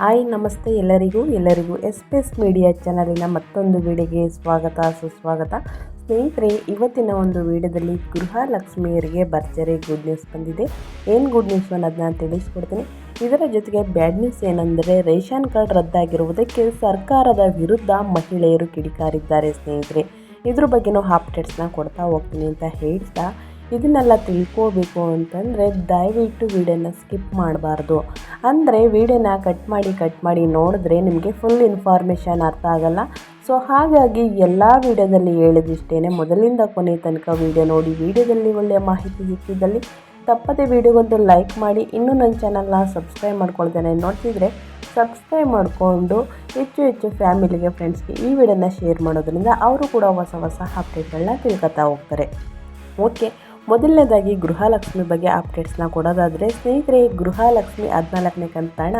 Hi, ನಮಸ್ತೆ ಎಲ್ಲರಿಗೂ. ಎಲ್ಲರಿಗೂ ಎಸ್ ಪಿ ಎಸ್ ಮೀಡಿಯಾ ಚಾನಲಿನ ಮತ್ತೊಂದು ವಿಡಿಯೋಗೆ ಸ್ವಾಗತ, ಸುಸ್ವಾಗತ. ಸ್ನೇಹಿತರೆ, ಇವತ್ತಿನ ಒಂದು ವಿಡಿಯೋದಲ್ಲಿ ಗೃಹಲಕ್ಷ್ಮಿಯರಿಗೆ ಭರ್ಜರಿ ಗುಡ್ ನ್ಯೂಸ್ ಬಂದಿದೆ. ಏನು ಗುಡ್ ನ್ಯೂಸ್ ಅನ್ನೋದನ್ನ ತಿಳಿಸ್ಕೊಡ್ತೀನಿ. ಇದರ ಜೊತೆಗೆ ಬ್ಯಾಡ್ ನ್ಯೂಸ್ ಏನಂದರೆ, ರೇಷನ್ ಕಾರ್ಡ್ ರದ್ದಾಗಿರುವುದಕ್ಕೆ ಸರ್ಕಾರದ ವಿರುದ್ಧ ಮಹಿಳೆಯರು ಕಿಡಿಕಾರಿದ್ದಾರೆ ಸ್ನೇಹಿತರೆ. ಇದ್ರ ಬಗ್ಗೆನೂ ಅಪ್ಡೇಟ್ಸ್ನ ಕೊಡ್ತಾ ಹೋಗ್ತೀನಿ ಅಂತ ಹೇಳ್ತಾ, ಇದನ್ನೆಲ್ಲ ತಿಳ್ಕೋಬೇಕು ಅಂತಂದರೆ ದಯವಿಟ್ಟು ವೀಡಿಯೋನ ಸ್ಕಿಪ್ ಮಾಡಬಾರ್ದು. ಅಂದರೆ ವೀಡಿಯೋನ ಕಟ್ ಮಾಡಿ ಕಟ್ ಮಾಡಿ ನೋಡಿದ್ರೆ ನಿಮಗೆ ಫುಲ್ ಇನ್ಫಾರ್ಮೇಷನ್ ಅರ್ಥ ಆಗಲ್ಲ. ಸೊ ಹಾಗಾಗಿ ಎಲ್ಲ ವೀಡಿಯೋದಲ್ಲಿ ಹೇಳಿದಿಷ್ಟೇ ಮೊದಲಿಂದ ಕೊನೆ ತನಕ ವೀಡಿಯೋ ನೋಡಿ, ವೀಡಿಯೋದಲ್ಲಿ ಒಳ್ಳೆಯ ಮಾಹಿತಿ ಸಿಕ್ಕಿದ್ದಲ್ಲಿ ತಪ್ಪದೆ ವಿಡಿಯೋಗೊಂದು ಲೈಕ್ ಮಾಡಿ, ಇನ್ನೂ ನನ್ನ ಚಾನಲ್ನ ಸಬ್ಸ್ಕ್ರೈಬ್ ಮಾಡ್ಕೊಳ್ತೇನೆ ನೋಡ್ತಿದ್ರೆ ಸಬ್ಸ್ಕ್ರೈಬ್ ಮಾಡಿಕೊಂಡು ಹೆಚ್ಚು ಹೆಚ್ಚು ಫ್ಯಾಮಿಲಿಗೆ ಫ್ರೆಂಡ್ಸ್ಗೆ ಈ ವಿಡಿಯೋನ ಶೇರ್ ಮಾಡೋದ್ರಿಂದ ಅವರು ಕೂಡ ಹೊಸ ಹೊಸ ಅಪ್ಡೇಟ್ಗಳನ್ನ ತಿಳ್ಕೊತಾ ಹೋಗ್ತಾರೆ. ಓಕೆ ಮೊದಲನೇದಾಗಿ ಗೃಹಲಕ್ಷ್ಮಿ ಬಗ್ಗೆ ಅಪ್ಡೇಟ್ಸ್ನ ಕೊಡೋದಾದರೆ ಸ್ನೇಹಿತರೆ ಗೃಹಲಕ್ಷ್ಮಿ ಹದಿನಾಲ್ಕನೇ ಕಂತಣ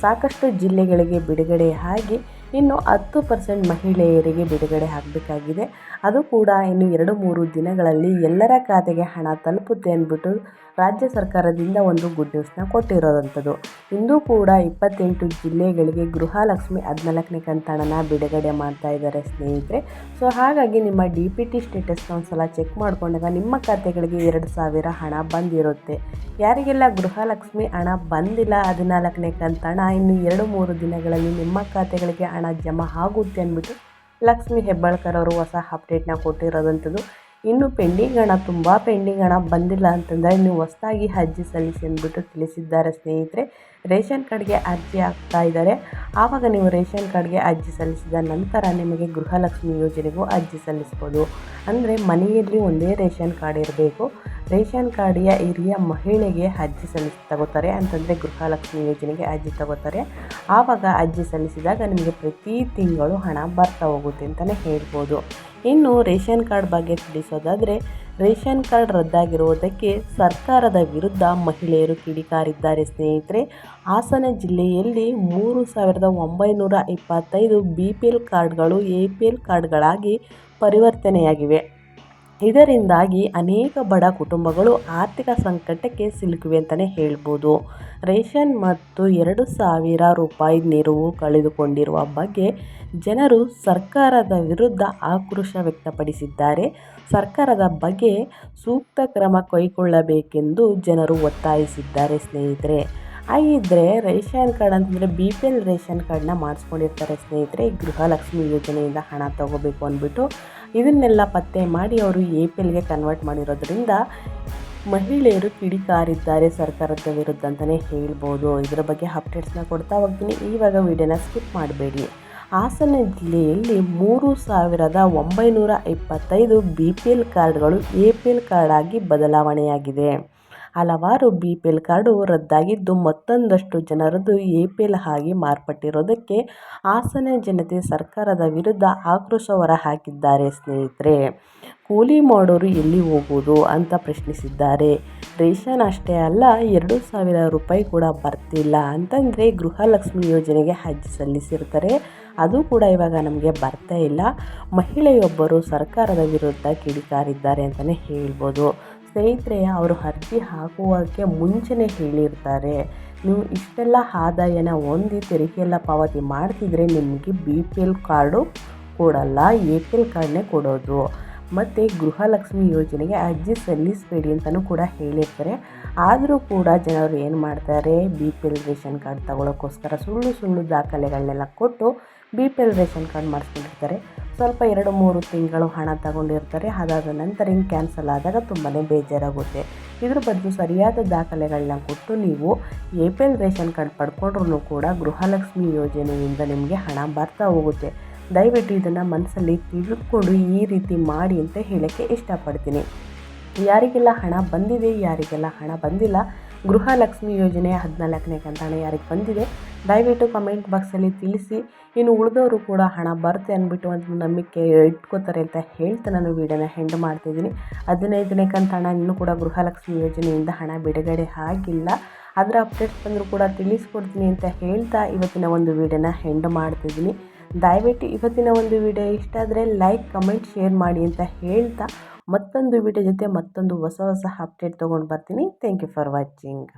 ಸಾಕಷ್ಟು ಜಿಲ್ಲೆಗಳಿಗೆ ಬಿಡುಗಡೆ ಆಗಿ ಇನ್ನು ಹತ್ತು ಪರ್ಸೆಂಟ್ ಮಹಿಳೆಯರಿಗೆ ಬಿಡುಗಡೆ ಆಗಬೇಕಾಗಿದೆ. ಅದು ಕೂಡ ಇನ್ನು ಎರಡು ಮೂರು ದಿನಗಳಲ್ಲಿ ಎಲ್ಲರ ಖಾತೆಗೆ ಹಣ ತಲುಪುತ್ತೆ ಅಂದ್ಬಿಟ್ಟು ರಾಜ್ಯ ಸರ್ಕಾರದಿಂದ ಒಂದು ಗುಡ್ ನ್ಯೂಸ್ನ ಕೊಟ್ಟಿರೋದಂಥದ್ದು. ಇಂದು ಕೂಡ ಇಪ್ಪತ್ತೆಂಟು ಜಿಲ್ಲೆಗಳಿಗೆ ಗೃಹಲಕ್ಷ್ಮಿ ಹದಿನಾಲ್ಕನೇ ಕಂತಣನ ಬಿಡುಗಡೆ ಮಾಡ್ತಾ ಇದ್ದಾರೆ ಸ್ನೇಹಿತರೆ. ಸೊ ಹಾಗಾಗಿ ನಿಮ್ಮ ಡಿ ಪಿ ಟಿ ಸ್ಟೇಟಸ್ನ ಒಂದು ಸಲ ಚೆಕ್ ಮಾಡಿಕೊಂಡಾಗ ನಿಮ್ಮ ಖಾತೆಗಳಿಗೆ ಎರಡು ಸಾವಿರ ಹಣ ಬಂದಿರುತ್ತೆ. ಯಾರಿಗೆಲ್ಲ ಗೃಹಲಕ್ಷ್ಮಿ ಹಣ ಬಂದಿಲ್ಲ ಹದಿನಾಲ್ಕನೇ ಕಂತಣ, ಇನ್ನು ಎರಡು ಮೂರು ದಿನಗಳಲ್ಲಿ ನಿಮ್ಮ ಖಾತೆಗಳಿಗೆ ಹಣ ಜಮಾ ಆಗುತ್ತೆ ಅಂದ್ಬಿಟ್ಟು ಲಕ್ಷ್ಮಿ ಹೆಬ್ಬಾಳ್ಕರ್ ಅವರು ಹೊಸ ಅಪ್ಡೇಟ್ನ ಕೊಟ್ಟಿರೋದಂಥದ್ದು. ಇನ್ನು ಪೆಂಡಿಂಗ್ ಹಣ ತುಂಬ ಪೆಂಡಿಂಗ್ ಹಣ ಬಂದಿಲ್ಲ ಅಂತಂದರೆ ನೀವು ಹೊಸದಾಗಿ ಅರ್ಜಿ ಸಲ್ಲಿಸಿ ಅಂದ್ಬಿಟ್ಟು ತಿಳಿಸಿದ್ದಾರೆ ಸ್ನೇಹಿತರೆ. ರೇಷನ್ ಕಾರ್ಡ್ಗೆ ಅರ್ಜಿ ಹಾಕ್ತಾ ಇದ್ದಾರೆ. ಆವಾಗ ನೀವು ರೇಷನ್ ಕಾರ್ಡ್ಗೆ ಅರ್ಜಿ ಸಲ್ಲಿಸಿದ ನಂತರ ನಿಮಗೆ ಗೃಹಲಕ್ಷ್ಮಿ ಯೋಜನೆಗೂ ಅರ್ಜಿ ಸಲ್ಲಿಸ್ಬೋದು. ಅಂದರೆ ಮನೆಯಲ್ಲಿ ಒಂದೇ ರೇಷನ್ ಕಾರ್ಡ್ ಇರಬೇಕು. ರೇಷನ್ ಕಾರ್ಡಿಯ ಹಿರಿಯ ಮಹಿಳೆಗೆ ಅರ್ಜಿ ಸಲ್ಲಿಸಿ ತಗೋತಾರೆ. ಅಂತಂದರೆ ಗೃಹಲಕ್ಷ್ಮಿ ಯೋಜನೆಗೆ ಅರ್ಜಿ ತಗೋತಾರೆ. ಆವಾಗ ಅರ್ಜಿ ಸಲ್ಲಿಸಿದಾಗ ನಿಮಗೆ ಪ್ರತಿ ತಿಂಗಳು ಹಣ ಬರ್ತಾ ಹೋಗುತ್ತೆ ಅಂತಲೇ ಹೇಳ್ಬೋದು. ಇನ್ನು ರೇಷನ್ ಕಾರ್ಡ್ ಬಗ್ಗೆ ತಿಳಿಸೋದಾದರೆ, ರೇಷನ್ ಕಾರ್ಡ್ ರದ್ದಾಗಿರುವುದಕ್ಕೆ ಸರ್ಕಾರದ ವಿರುದ್ಧ ಮಹಿಳೆಯರು ಕಿಡಿಕಾರಿದ್ದಾರೆ. ಸ್ನೇಹಿತರೆ, ಹಾಸನ ಜಿಲ್ಲೆಯಲ್ಲಿ ಮೂರು ಸಾವಿರದ ಒಂಬೈನೂರ ಇಪ್ಪತ್ತೈದು ಬಿ ಪಿ ಎಲ್ ಕಾರ್ಡ್ಗಳು ಎ ಪಿ ಎಲ್ ಕಾರ್ಡ್ಗಳಾಗಿ ಪರಿವರ್ತನೆಯಾಗಿವೆ. ಇದರಿಂದಾಗಿ ಅನೇಕ ಬಡ ಕುಟುಂಬಗಳು ಆರ್ಥಿಕ ಸಂಕಟಕ್ಕೆ ಸಿಲುಕಿವೆ ಅಂತಲೇ ಹೇಳ್ಬೋದು. ರೇಷನ್ ಮತ್ತು ಎರಡು ಸಾವಿರ ರೂಪಾಯಿ ನೆರವು ಕಳೆದುಕೊಂಡಿರುವ ಬಗ್ಗೆ ಜನರು ಸರ್ಕಾರದ ವಿರುದ್ಧ ಆಕ್ರೋಶ ವ್ಯಕ್ತಪಡಿಸಿದ್ದಾರೆ. ಸರ್ಕಾರದ ಬಗ್ಗೆ ಸೂಕ್ತ ಕ್ರಮ ಕೈಗೊಳ್ಳಬೇಕೆಂದು ಜನರು ಒತ್ತಾಯಿಸಿದ್ದಾರೆ ಸ್ನೇಹಿತರೆ. ಹಾಗಿದ್ದರೆ ರೇಷನ್ ಕಾರ್ಡ್ ಅಂತಂದರೆ ಬಿ ಪಿ ಎಲ್ ರೇಷನ್ ಕಾರ್ಡನ್ನ ಮಾಡಿಸ್ಕೊಂಡಿರ್ತಾರೆ ಸ್ನೇಹಿತರೆ. ಗೃಹಲಕ್ಷ್ಮಿ ಯೋಜನೆಯಿಂದ ಹಣ ತಗೋಬೇಕು ಅಂದ್ಬಿಟ್ಟು ಇದನ್ನೆಲ್ಲ ಪತ್ತೆ ಮಾಡಿ ಅವರು ಎ ಪಿ ಎಲ್ಗೆ ಕನ್ವರ್ಟ್ ಮಾಡಿರೋದ್ರಿಂದ ಮಹಿಳೆಯರು ಕಿಡಿಕಾರಿದ್ದಾರೆ ಸರ್ಕಾರದ ವಿರುದ್ಧ ಅಂತಲೇ ಹೇಳ್ಬೋದು. ಇದರ ಬಗ್ಗೆ ಅಪ್ಡೇಟ್ಸ್ನ ಕೊಡ್ತಾ ಹೋಗ್ತೀನಿ. ಇವಾಗ ವಿಡಿಯೋನ ಸ್ಕಿಪ್ ಮಾಡಬೇಡಿ. ಹಾಸನ ಜಿಲ್ಲೆಯಲ್ಲಿ ಮೂರು ಸಾವಿರದ ಒಂಬೈನೂರ ಇಪ್ಪತ್ತೈದು ಬಿ ಪಿ ಎಲ್ ಕಾರ್ಡ್ಗಳು ಎ ಪಿ ಎಲ್ ಕಾರ್ಡ್ ಆಗಿ ಬದಲಾವಣೆಯಾಗಿದೆ. ಹಲವಾರು ಬಿ ಪಿ ಎಲ್ ಕಾರ್ಡು ರದ್ದಾಗಿದ್ದು ಮತ್ತೊಂದಷ್ಟು ಜನರದ್ದು ಎ ಪಿ ಎಲ್ ಆಗಿ ಮಾರ್ಪಟ್ಟಿರೋದಕ್ಕೆ ಹಾಸನ ಜನತೆ ಸರ್ಕಾರದ ವಿರುದ್ಧ ಆಕ್ರೋಶ ಹೊರಹಾಕಿದ್ದಾರೆ ಸ್ನೇಹಿತರೆ. ಕೂಲಿ ಮಾಡೋರು ಎಲ್ಲಿ ಹೋಗೋದು ಅಂತ ಪ್ರಶ್ನಿಸಿದ್ದಾರೆ. ರೇಷನ್ ಅಷ್ಟೇ ಅಲ್ಲ, ಎರಡು ಸಾವಿರ ರೂಪಾಯಿ ಕೂಡ ಬರ್ತಿಲ್ಲ ಅಂತಂದರೆ ಗೃಹಲಕ್ಷ್ಮಿ ಯೋಜನೆಗೆ ಅರ್ಜಿ ಸಲ್ಲಿಸಿರ್ತಾರೆ. ಅದು ಕೂಡ ಇವಾಗ ನಮಗೆ ಬರ್ತಾ ಇಲ್ಲ. ಮಹಿಳೆಯೊಬ್ಬರು ಸರ್ಕಾರದ ವಿರುದ್ಧ ಕಿಡಿಕಾರಿದ್ದಾರೆ ಅಂತಲೇ ಹೇಳ್ಬೋದು. ಸ್ನೇಹಿತರೆ, ಅವರು ಅರ್ಜಿ ಹಾಕುವಕ್ಕೆ ಮುಂಚೆನೇ ಹೇಳಿರ್ತಾರೆ. ನೀವು ಇಷ್ಟೆಲ್ಲ ಆದಾಯನ ಹೊಂದಿ ತೆರಿಗೆ ಎಲ್ಲ ಪಾವತಿ ಮಾಡ್ತಿದ್ರೆ ನಿಮಗೆ ಬಿ ಪಿ ಎಲ್ ಕಾರ್ಡು ಕೊಡಲ್ಲ ಎ ಪಿ ಎಲ್ ಕಾರ್ಡ್ನೇ ಕೊಡೋದು. ಮತ್ತು ಗೃಹಲಕ್ಷ್ಮಿ ಯೋಜನೆಗೆ ಅರ್ಜಿ ಸಲ್ಲಿಸಬೇಡಿ ಅಂತಲೂ ಕೂಡ ಹೇಳಿರ್ತಾರೆ. ಆದರೂ ಕೂಡ ಜನರು ಏನು ಮಾಡ್ತಾರೆ? B P L ration card ತಗೊಳ್ಳೋಕ್ಕೋಸ್ಕರ ಸುಳ್ಳು ಸುಳ್ಳು ದಾಖಲೆಗಳನ್ನೆಲ್ಲ ಕೊಟ್ಟು B P L ration card ಮಾಡಿಸ್ಕೊಂಡಿರ್ತಾರೆ. ಸ್ವಲ್ಪ ಎರಡು ಮೂರು ತಿಂಗಳು ಹಣ ತಗೊಂಡಿರ್ತಾರೆ. ಅದಾದ ನಂತರ ಹಿಂಗೆ ಕ್ಯಾನ್ಸಲ್ ಆದಾಗ ತುಂಬಾ ಬೇಜಾರಾಗುತ್ತೆ. ಇದ್ರ ಬದಲು ಸರಿಯಾದ ದಾಖಲೆಗಳನ್ನ ಕೊಟ್ಟು ನೀವು A P L ration card ಪಡ್ಕೊಂಡ್ರೂ ಕೂಡ ಗೃಹಲಕ್ಷ್ಮಿ ಯೋಜನೆಯಿಂದ ನಿಮಗೆ ಹಣ ಬರ್ತಾ ಹೋಗುತ್ತೆ. ದಯವಿಟ್ಟು ಇದನ್ನು ಮನಸ್ಸಲ್ಲಿ ತಿಳ್ಕೊಂಡು ಈ ರೀತಿ ಮಾಡಿ ಅಂತ ಹೇಳೋಕ್ಕೆ ಇಷ್ಟಪಡ್ತೀನಿ. ಯಾರಿಗೆಲ್ಲ ಹಣ ಬಂದಿದೆ, ಯಾರಿಗೆಲ್ಲ ಹಣ ಬಂದಿಲ್ಲ ಗೃಹಲಕ್ಷ್ಮಿ ಯೋಜನೆ ಹದಿನಾಲ್ಕನೇ ಕಂತಾಣ ಯಾರಿಗೆ ಬಂದಿದೆ, ದಯವಿಟ್ಟು ಕಮೆಂಟ್ ಬಾಕ್ಸಲ್ಲಿ ತಿಳಿಸಿ. ಇನ್ನು ಉಳಿದವರು ಕೂಡ ಹಣ ಬರುತ್ತೆ ಅಂದ್ಬಿಟ್ಟು ಒಂದು ನಂಬಿಕೆ ಇಟ್ಕೋತಾರೆ ಅಂತ ಹೇಳ್ತಾ ನಾನು ವೀಡಿಯೋನ ಹೆಂಡ್ ಮಾಡ್ತಿದ್ದೀನಿ ಹದಿನೈದನೇ ಕಂತಾಣ ಇನ್ನೂ ಕೂಡ ಗೃಹಲಕ್ಷ್ಮಿ ಯೋಜನೆಯಿಂದ ಹಣ ಬಿಡುಗಡೆ ಆಗಿಲ್ಲ. ಅದರ ಅಪ್ಡೇಟ್ಸ್ ಬಂದರೂ ಕೂಡ ತಿಳಿಸ್ಕೊಡ್ತೀನಿ ಅಂತ ಹೇಳ್ತಾ ಇವತ್ತಿನ ಒಂದು ವೀಡಿಯೋನ ಹೆಂಡ್ ಮಾಡ್ತಿದ್ದೀನಿ ದಯವಿಟ್ಟು ಇವತ್ತಿನ ಒಂದು ವಿಡಿಯೋ ಇಷ್ಟ ಆದರೆ ಲೈಕ್ ಕಮೆಂಟ್ ಶೇರ್ ಮಾಡಿ ಅಂತ ಹೇಳ್ತಾ ಮತ್ತೊಂದು ವಿಡಿಯೋ ಜೊತೆ ಮತ್ತೊಂದು ಹೊಸ ಹೊಸ ಅಪ್ಡೇಟ್ ತೊಗೊಂಡು ಬರ್ತೀನಿ. Thank you for watching